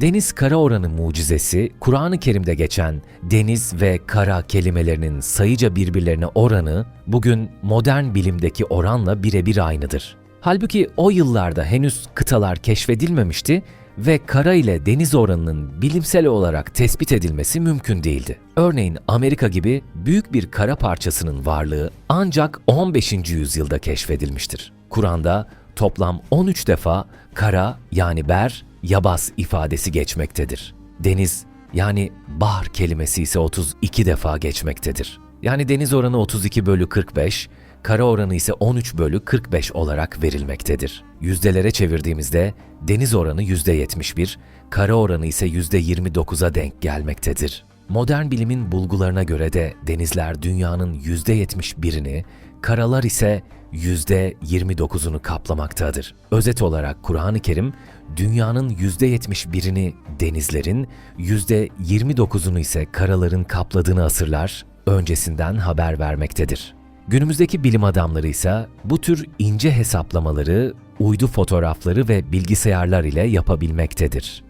Deniz kara oranı mucizesi, Kur'an-ı Kerim'de geçen deniz ve kara kelimelerinin sayıca birbirlerine oranı bugün modern bilimdeki oranla birebir aynıdır. Halbuki o yıllarda henüz kıtalar keşfedilmemişti ve kara ile deniz oranının bilimsel olarak tespit edilmesi mümkün değildi. Örneğin Amerika gibi büyük bir kara parçasının varlığı ancak 15. yüzyılda keşfedilmiştir. Kur'an'da toplam 13 defa kara yani ber, yabas ifadesi geçmektedir. Deniz yani bahar kelimesi ise 32 defa geçmektedir. Yani deniz oranı 32 bölü 45, kara oranı ise 13 bölü 45 olarak verilmektedir. Yüzdelere çevirdiğimizde deniz oranı %71, kara oranı ise %29'a denk gelmektedir. Modern bilimin bulgularına göre de denizler dünyanın %71'ini, karalar ise %29'unu kaplamaktadır. Özet olarak Kur'an-ı Kerim, dünyanın %71'ini denizlerin, %29'unu ise karaların kapladığını asırlar öncesinden haber vermektedir. Günümüzdeki bilim adamları ise bu tür ince hesaplamaları uydu fotoğrafları ve bilgisayarlar ile yapabilmektedir.